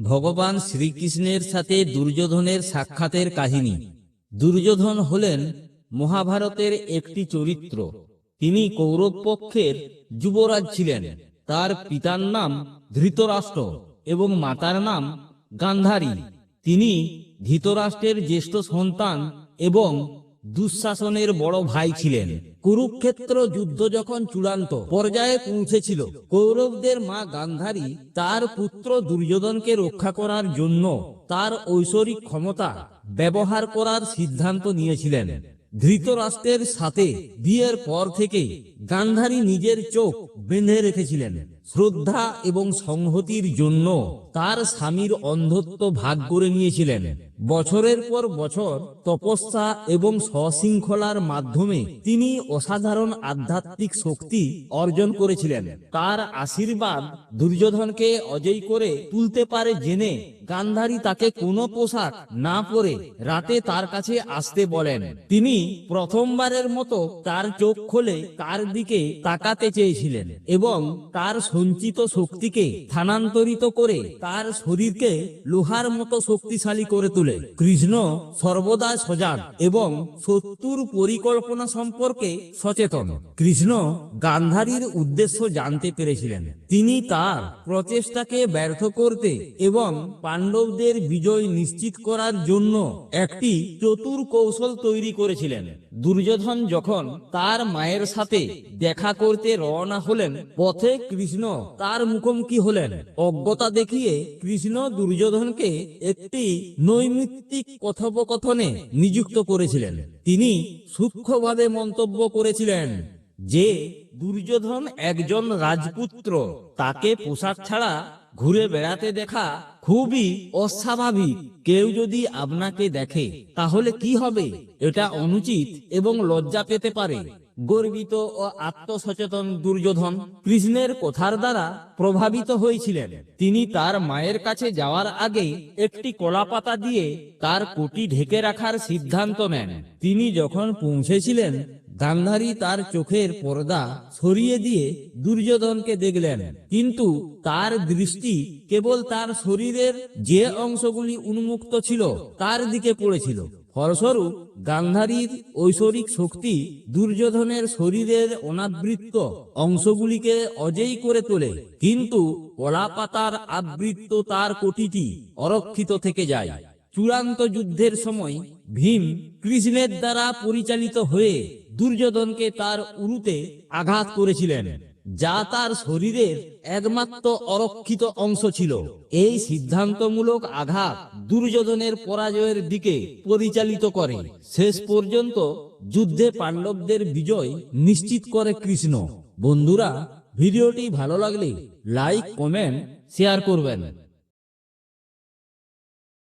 ভগবান শ্রীকৃষ্ণের সাথে দুর্যোধনের সাক্ষাতের কাহিনী। দুর্যোধন হলেন মহাভারতের একটি চরিত্র। তিনি কৌরব পক্ষের যুবরাজ ছিলেন। তার পিতার নাম ধৃতরাষ্ট্র এবং মাতার নাম গান্ধারী। তিনি ধৃতরাষ্ট্রের জ্যেষ্ঠ সন্তান এবং দুঃশাসনের বড় ভাই ছিলেন। কুরুক্ষেত্র যুদ্ধ যখন চূড়ান্ত পর্যায়ে পৌঁছেছিল, কৌরবদের মা গান্ধারী তার পুত্র দুর্যোধনকে রক্ষা করার জন্য তার ঐশ্বরিক ক্ষমতা ব্যবহার করার সিদ্ধান্ত নিয়েছিলেন। ধৃতরাষ্ট্রের সাথে বিয়ের পর থেকে গান্ধারী নিজের চোখ বেঁধে রেখেছিলেন। শ্রদ্ধা এবং সংহতির জন্য তার স্বামীর অন্ধত্ব ভাগ করে নিয়েছিলেন। বছরের পর বছর তপস্যা এবং সশৃঙ্খলার মাধ্যমে তিনি অসাধারণ আধ্যাত্মিক শক্তি অর্জন করেছিলেন। তার আশীর্বাদ দুর্যোধনকে অজয় করে তুলতে পারে জেনে গান্ধারী তাকে কোনো পোশাক না পরে রাতে তার কাছে আসতে বলেন। তিনি প্রথমবারের মতো তার চোখ খোলে তার দিকে তাকাতে চেয়েছিলেন এবং তার সঞ্চিত শক্তিকে স্থানান্তরিত করে তার শরীরকে লোহার মতো শক্তিশালী করে তোলে কৃষ্ণ সর্বদা সজাগ এবং শত্রুর পরিকল্পনা সম্পর্কে সচেতন। কৃষ্ণ গান্ধারীর উদ্দেশ্য জানতে পেরেছিলেন। তিনি তার প্রচেষ্টাকে ব্যর্থ করতে এবং পাণ্ডবদের বিজয় নিশ্চিত করার জন্য একটি চতুর কৌশল তৈরি করেছিলেন। দুর্যোধন যখন তার মায়ের সাথে দেখা করতে রওনা হলেন, পথে কৃষ্ণ তার মুখোমুখি হলেন। অজ্ঞতা দেখিয়ে কৃষ্ণ দুর্যোধনকে একটি নৈমিত্তিক কথোপকথনে নিযুক্ত করেছিলেন। তিনি সূক্ষ্মভাবে মন্তব্য করেছিলেন যে, দুর্যোধন একজন রাজপুত্র, তাকে পোশাক ছাড়া ঘুরে বেড়াতে দেখা খুবই অস্বাভাবিক। কেউ যদি আপনাকে দেখে, তাহলে কি হবে? এটা অনুচিত এবং লজ্জা পেতে পারে। গর্বিত ও আত্মসচেতন দুর্যোধন কৃষ্ণের কথার দ্বারা প্রভাবিত হয়েছিলেন। তিনি তার মায়ের কাছে যাওয়ার আগে একটি কলাপাতা দিয়ে তার কোটি ঢেকে রাখার সিদ্ধান্ত নেন। তিনি যখন পৌঁছেছিলেন গান্ধারী তার চোখের পর্দা সরিয়ে দিয়ে দুর্যোধনকে দেখলেন। কিন্তু তার দৃষ্টি কেবল তার শরীরের যে অংশগুলি উন্মুক্ত ছিল, তার দিকে পড়েছিল। ফলস্বরূপ, গান্ধারীর ঐশ্বরিক শক্তি দুর্যোধনের শরীরের অনাবৃত্ত অংশগুলিকে অজেয় করে তোলে। কিন্তু কলাপাতার আবৃত্ত তার কোটিটি অরক্ষিত থেকে যায়। চূড়ান্ত যুদ্ধের সময় ভীম কৃষ্ণের দ্বারা পরিচালিত হয়ে দুর্যোধনকে তার উরুতে আঘাত করেছিলেন, যা তার শরীরের একমাত্র অরক্ষিত অংশ ছিল। এই সিদ্ধান্তমূলক আঘাত দুর্যোধনের পরাজয়ের দিকে পরিচালিত করে। শেষ পর্যন্ত যুদ্ধে পাণ্ডবদের বিজয় নিশ্চিত করে কৃষ্ণ। বন্ধুরা, ভিডিওটি ভালো লাগলে লাইক, কমেন্ট, শেয়ার করবেন।